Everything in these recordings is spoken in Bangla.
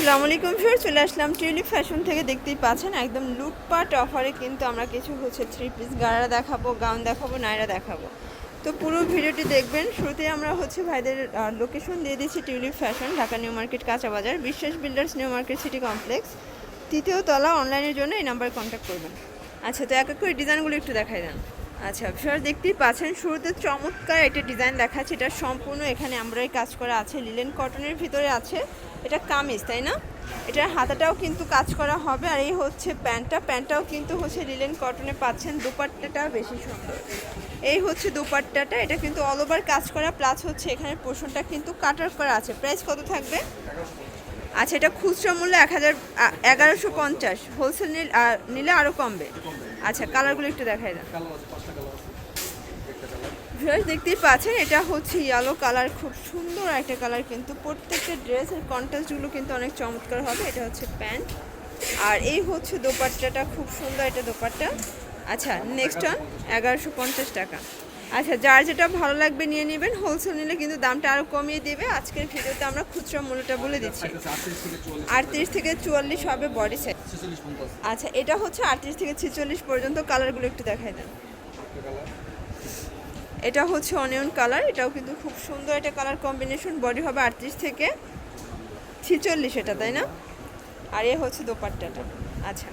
আসসালামু আলাইকুম স্যার চলে আসলাম টিউলিপ ফ্যাশন থেকে। দেখতেই পাচ্ছেন, একদম লুটপাট অফারে কিন্তু আমরা কিছু হচ্ছে থ্রি পিস গাড়া দেখাবো গাউন দেখাবো নাইরা দেখাবো। তো পুরো ভিডিওটি দেখবেন শুরুতে আমরা হচ্ছে ভাইদের লোকেশন দিয়ে দিচ্ছি Tulip Fashion Dhaka New Market, কাঁচা বাজার, Biswas Builders New Market, City Complex. তৃতীয় তলা অনলাইনের জন্য এই নাম্বারে কন্ট্যাক্ট করবেন। আচ্ছা তো এক এক করে ডিজাইনগুলো একটু দেখাই দেন। আচ্ছা স্যার দেখতেই পাচ্ছেন, শুরুতে চমৎকার একটা ডিজাইন দেখাচ্ছে। এটা সম্পূর্ণ এখানে আমরাই কাজ করা আছে। লিলেন কটনের ভিতরে আছে। এটা কামিজ, তাই না? এটার হাতাটাও কিন্তু কাজ করা হবে। আর এই হচ্ছে প্যান্টটা। প্যান্টটাও কিন্তু হচ্ছে লিলেন কটনে পাচ্ছেন। দুপাট্টাটা বেশি সুন্দর। এই হচ্ছে দুপাট্টাটা। এটা কিন্তু অল ওভার কাজ করা। প্লাস হচ্ছে এখানে পোষণটা কিন্তু কাটার করা আছে। প্রাইস কত থাকবে? আচ্ছা এটা খুচরা মূল্য এক হাজার এগারোশো পঞ্চাশ। হোলসেল নিলে আরও কমবে। আচ্ছা কালারগুলো একটু দেখাই ভিউয়ার্স দেখতেই পাচ্ছেন এটা হচ্ছে ইয়ালো কালার খুব সুন্দর একটা কালার কিন্তু। প্রত্যেকটা ড্রেসের কন্ট্রাস্টগুলো কিন্তু অনেক চমৎকার হবে এটা হচ্ছে প্যান্ট। আর এই হচ্ছে দোপাট্টাটা খুব সুন্দর এটা দোপাট্টা। আচ্ছা নেক্সট ওয়ান এগারোশো পঞ্চাশ টাকা। আচ্ছা যার যেটা ভালো লাগবে নিয়ে নেবেন হোলসেল নিলে কিন্তু দামটা আরও কমিয়ে দেবে। আজকের ভিডিওতে আমরা খুচরা মূল্যটা বলে দিচ্ছি। আটত্রিশ থেকে চুয়াল্লিশ হবে বডি সাইজ আচ্ছা এটা হচ্ছে আটত্রিশ থেকে ছেচল্লিশ পর্যন্ত কালারগুলো একটু দেখাই দেন। এটা হচ্ছে অনিয়ন কালার এটাও কিন্তু খুব সুন্দর একটা কালার কম্বিনেশন বডি হবে আটত্রিশ থেকে ছিচল্লিশ এটা, তাই না? আর এ হচ্ছে দোপাট্টাটা। আচ্ছা।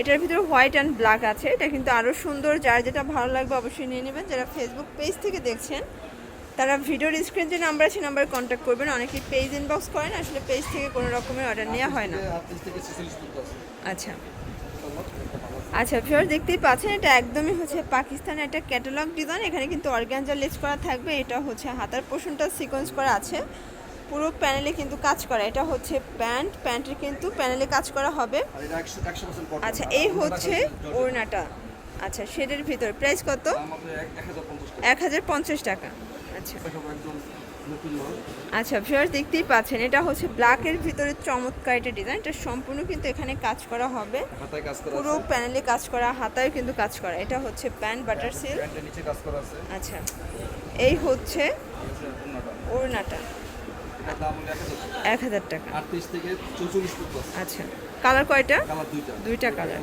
এটার ভিতরে হোয়াইট অ্যান্ড ব্ল্যাক আছে। এটা কিন্তু আরও সুন্দর। যার যেটা ভালো লাগবে অবশ্যই নিয়ে নেবেন। যারা ফেসবুক পেজ থেকে দেখছেন, তারা ভিডিওর স্ক্রিন যে নাম্বার আছে নাম্বারে কন্ট্যাক্ট করবেন। অনেকেই পেজ ইনবক্স করেন, আসলে পেজ থেকে কোনো রকমের অর্ডার নেওয়া হয় না। আচ্ছা। আচ্ছা ফিওর দেখতেই পাচ্ছেন, এটা একদমই হচ্ছে পাকিস্তানের একটা ক্যাটালগ ডিজাইন এখানে কিন্তু অর্গ্যানজা লেস করা থাকবে। এটা হচ্ছে হাতার পোষণটা সিকোয়েন্স করা আছে। পুরো প্যানেলে কিন্তু কাজ করা এটা হচ্ছে প্যান্ট প্যান্টের কিন্তু প্যানেলে কাজ করা হবে। আচ্ছা এই হচ্ছে ওড়নাটা। আচ্ছা শেডের ভিতর প্রাইস কত? এক হাজার পঞ্চাশ টাকা। আচ্ছা। আচ্ছা ভিউয়ার্স দেখতেই পাচ্ছেন এটা হচ্ছে ব্ল্যাকের ভিতরে চমৎকার একটা ডিজাইন এটা সম্পূর্ণ কিন্তু এখানে কাজ করা হবে। পুরো প্যানেলে কাজ করা হাতায় কিন্তু কাজ করা। এটা হচ্ছে প্যান্ট বাটার সিল্ক করা আছে। আচ্ছা এই হচ্ছে এই হচ্ছে ওড়নাটা। ওড়নাটা এটার দাম হলো এক হাজার টাকা। আটত্রিশ থেকে চৌচল্লিশ আচ্ছা কালার কয়টা? দুইটা। দুইটা কালার।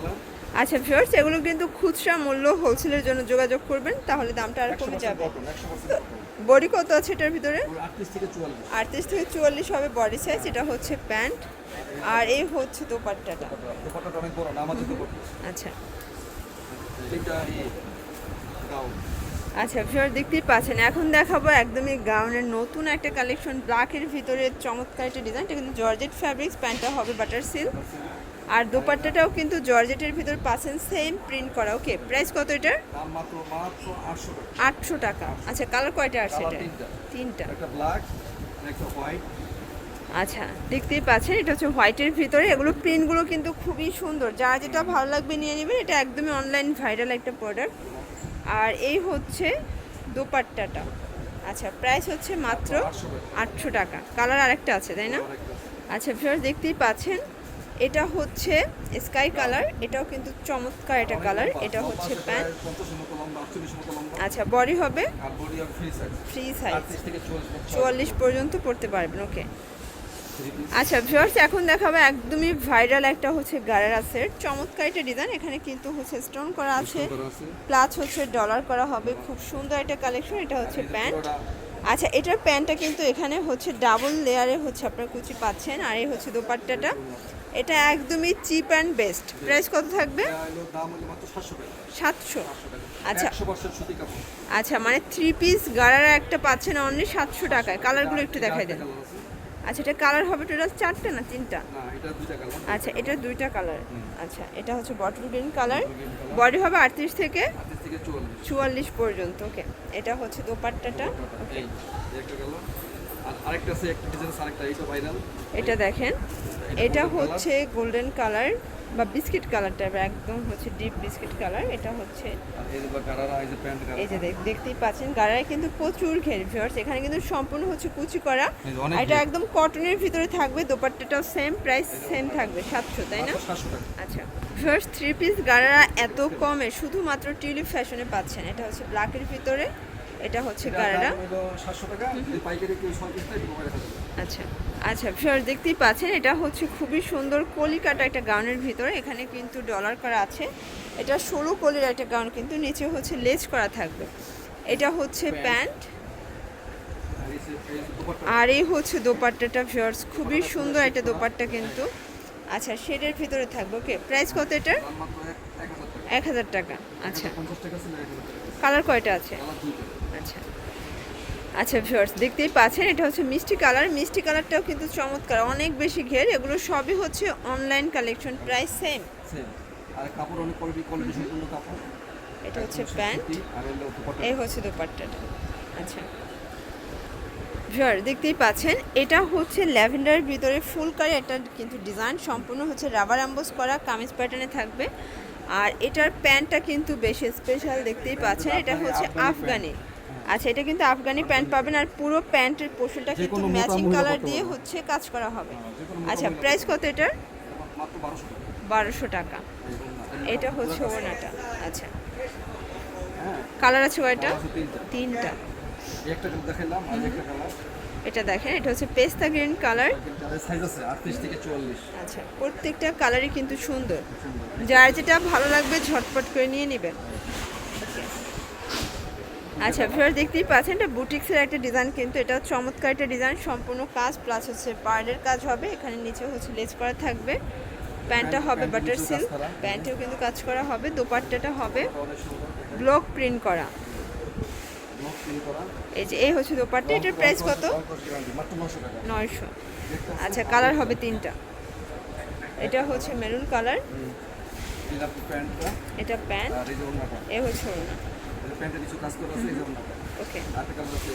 আচ্ছা ভিউয়ার্স এগুলো কিন্তু খুচরা মূল্য হোলসেলের জন্য যোগাযোগ করবেন তাহলে দামটা আর কমে যাবে। বডি কত আছে এটার ভিতরে? আটত্রিশ থেকে চুয়াল্লিশ। হবে বডি সাইজ এটা হচ্ছে প্যান্ট আর এই হচ্ছে দোপাট্টাটা। আচ্ছা। আচ্ছা ভিউয়ার দেখতেই পাচ্ছেন এখন দেখাবো একদমই গাউনের নতুন একটা কালেকশন ব্ল্যাকের ভিতরে চমৎকার একটা ডিজাইন এটা কিন্তু জর্জেট ফ্যাব্রিক্স প্যান্টটা হবে বাটার সিল্ক আর দোপাট্টাটাও কিন্তু জর্জেটের ভিতর পাচ্ছেন সেম প্রিন্ট করা ওকে প্রাইস কত এটার? আটশো টাকা। আচ্ছা কালার কয়টা আছে এটা? তিনটা। আচ্ছা দেখতেই পাচ্ছেন এটা হচ্ছে হোয়াইটের ভিতরে। এগুলো প্রিন্টগুলো কিন্তু খুবই সুন্দর। যা যেটা ভালো লাগবে নিয়ে নেবেন এটা একদমই অনলাইন ভাইরাল একটা প্রোডাক্ট আর এই হচ্ছে দোপাট্টাটা। আচ্ছা প্রাইস হচ্ছে মাত্র আটশো টাকা। কালার আরেকটা আছে তাই না? আচ্ছা ভিউয়ার্স দেখতেই পাচ্ছেন এটা হচ্ছে স্কাই কালার এটাও কিন্তু চমৎকার এটা কালার এটা হচ্ছে প্যান্ট আচ্ছা বডি হবে ফ্রি সাইজ চুয়াল্লিশ পর্যন্ত পড়তে পারবেন ওকে। আচ্ছা ভিউয়ার্স এখন দেখাবো একদমই ভাইরাল একটা হচ্ছে গারারা সেট চমৎকার একটা ডিজাইন এখানে কিন্তু হচ্ছে স্টোন করা আছে। প্লাস হচ্ছে ডলার করা হবে। খুব সুন্দর একটা কালেকশন এটা হচ্ছে প্যান্ট আচ্ছা এটার প্যান্টটা কিন্তু এখানে হচ্ছে ডাবল লেয়ারে হচ্ছে আপনার কুচি পাচ্ছেন। আর এই হচ্ছে দোপাট্টাটা। এটা একদমই চিপ অ্যান্ড বেস্ট প্রাইস কত থাকবে? সাতশো আচ্ছা। আচ্ছা মানে থ্রি পিস গারারা একটা পাচ্ছেন অনলি সাতশো টাকায়। কালারগুলো একটু দেখাই দেন। আচ্ছা এটা কালার হবে তো টোটাল চারটে না তিনটা? না এটা দুইটা কালার আচ্ছা এটা দুইটা কালার আচ্ছা এটা হচ্ছে বটল গ্রিন কালার বডি হবে আটত্রিশ থেকে চুয়াল্লিশ। পর্যন্ত ওকে এটা হচ্ছে দোপাট্টাটা আর আরেকটা আছে একটা ডিজাইন আরেকটা ভাইরাল এটা দেখেন। এটা হচ্ছে গোল্ডেন কালার বা বিস্কিট কালার টাইপের একদম হচ্ছে ডিপ বিস্কিট কালার এটা হচ্ছে এই যে দেখতেই পাচ্ছেন গাড়ায় কিন্তু প্রচুর ঘের ভিউয়ার্স এখানে কিন্তু সম্পূর্ণ হচ্ছে কুচি করা। এটা। একদম কটনের ভিতরে থাকবে দোপাট্টাটাও সেম প্রাইস সেম থাকবে সাতশো তাই না? আচ্ছা ভিউয়ার্স থ্রি পিস গাড়ারা এত কমে শুধুমাত্র টিউলিপ ফ্যাশনে পাচ্ছেন এটা হচ্ছে ব্ল্যাকের ভিতরে। এটা হচ্ছে হাজার আচ্ছা আচ্ছা ভিউয়ার দেখতেই পাচ্ছেন এটা হচ্ছে খুবই সুন্দর কলিকাটা একটা গাউনের ভিতরে এখানে কিন্তু ডলার করা আছে। এটা সরু কলির একটা গাউন কিন্তু নিচে হচ্ছে লেজ করা থাকবে। এটা হচ্ছে প্যান্ট। আর এই হচ্ছে দোপাট্টাটা ভিউয়ার্স খুবই সুন্দর একটা দোপাট্টা কিন্তু। আচ্ছা শেডের ভিতরে থাকবে ওকে প্রাইস কত এটার? এক- হাজার টাকা। আচ্ছা। কালার কয়টা আছে। আচ্ছা। আচ্ছা ভিউয়ার্স দেখতেই পাচ্ছেন এটা হচ্ছে মিষ্টি কালার। মিষ্টি কালারটাও কিন্তু চমৎকার অনেক বেশি ঘের। এগুলো সবই হচ্ছে অনলাইন কালেকশন প্রাইস সেম। আর কাপড় অনেক কোয়ালিটি কোয়ালিটি সম্পূর্ণ কাপড়। এটা হচ্ছে প্যান্ট। এই হচ্ছে দোপাট্টাটা আচ্ছা। ভিউয়ার দেখতেই পাচ্ছেন এটা হচ্ছে ল্যাভেন্ডারের ভিতরে ফুল কারি একটা কিন্তু ডিজাইন সম্পূর্ণ হচ্ছে রাবার অ্যাম্বোস করা কামিজ প্যাটার্নে থাকবে। আর এটার প্যান্টটা কিন্তু বেশি স্পেশাল দেখতেই পাচ্ছেন এটা হচ্ছে আফগানি। আচ্ছা এটা কিন্তু আফগানি প্যান্ট পাবেন আর পুরো প্যান্টের পোর্শনটা কিন্তু ম্যাচিং কালার দিয়ে হচ্ছে কাজ করা হবে। হ্যাঁ, আচ্ছা প্রাইস কত এটার? বারোশো টাকা। এটা হচ্ছে ওনাটা আচ্ছা। হ্যাঁ। কালার আছে কয়টা? তিনটা। এটা দেখেন এটা হচ্ছে পেস্তা গ্রিন কালার আচ্ছা প্রত্যেকটা কালারই কিন্তু সুন্দর। যার যেটা ভালো লাগবে ঝটপট করে নিয়ে নেবেন. আচ্ছা ভিউয়ার দেখতেই পাচ্ছেন এটা বুটিক্সের একটা ডিজাইন কিন্তু এটা চমৎকার একটা ডিজাইন সম্পূর্ণ কাজ প্লাস হচ্ছে পার্লের কাজ হবে এখানে নিচে হচ্ছে লেজ করা থাকবে প্যান্টটা হবে বাটার সিল্ক প্যান্টেও কিন্তু কাজ করা হবে দোপাট্টাটা হবে ব্লক প্রিন্ট করা। এই যে এই হচ্ছে দোপাট্টা এটার প্রাইস কত? নয়শো আচ্ছা কালার হবে তিনটা। এটা হচ্ছে মেরুন কালার এটা প্যান্ট। এ হচ্ছে ওড়না। এই কিছু কাজ করা আছে এই যে ওকে। আরেকটা কালার আছে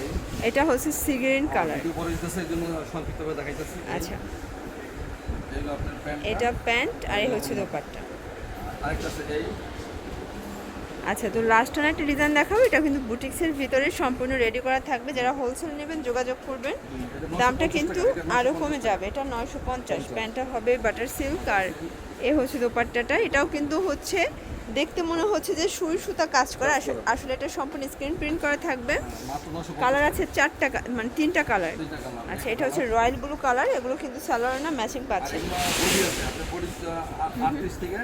এটা হচ্ছে সিগ্রিন কালার। ভিডিও পরে দিতেছে এই জন্য সংক্ষিপ্তভাবে দেখাইতেছি। আচ্ছা। এটা প্যান্ট আর এই হচ্ছে দোপাট্টা। আরেকটা আছে এই। আচ্ছা তো লাস্ট ওয়ান একটা ডিজাইন দেখাবো এটা কিন্তু বুটিক্সের ভিতরে সম্পূর্ণ রেডি করা থাকবে। যারা হোলসেল নেবেন যোগাযোগ করবেন। দামটা কিন্তু আরও কমে যাবে। এটা নয়শো পঞ্চাশ। প্যান্টটা হবে বাটার সিল্ক আর এ হচ্ছে দোপাট্টাটা। এটাও কিন্তু হচ্ছে দেখতে মনে হচ্ছে যে সুই সুতা কাজ করা। আসলে- এটা সম্পূর্ণ স্ক্রিন প্রিন্ট করা থাকবে। কালার আছে চারটা মানে তিনটা কালার আচ্ছা এটা হচ্ছে রয়্যাল ব্লু কালার এগুলো কিন্তু সালোয়ার না ম্যাচিং পাচ্ছে। এগুলো বডি আছে আপনার বডি 38 থেকে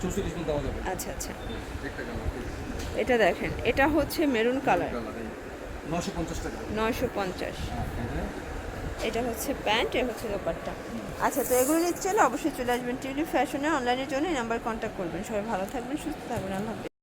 34 পর্যন্ত দেওয়া যাবে আচ্ছা আচ্ছা। এটা দেখেন এটা হচ্ছে মেরুন কালার কালার এই 950 টাকা। নয়শো পঞ্চাশ। এটা হচ্ছে প্যান্ট এ হচ্ছে দোপাট্টা আচ্ছা তো এগুলো নিচ্ছে অবশ্যই চলে আসবেন টিউলিপ ফ্যাশনে, অনলাইনের জন্য নাম্বার কন্ট্যাক্ট করবেন সবাই ভালো থাকবেন, সুস্থ থাকবেন, আল্লাহ।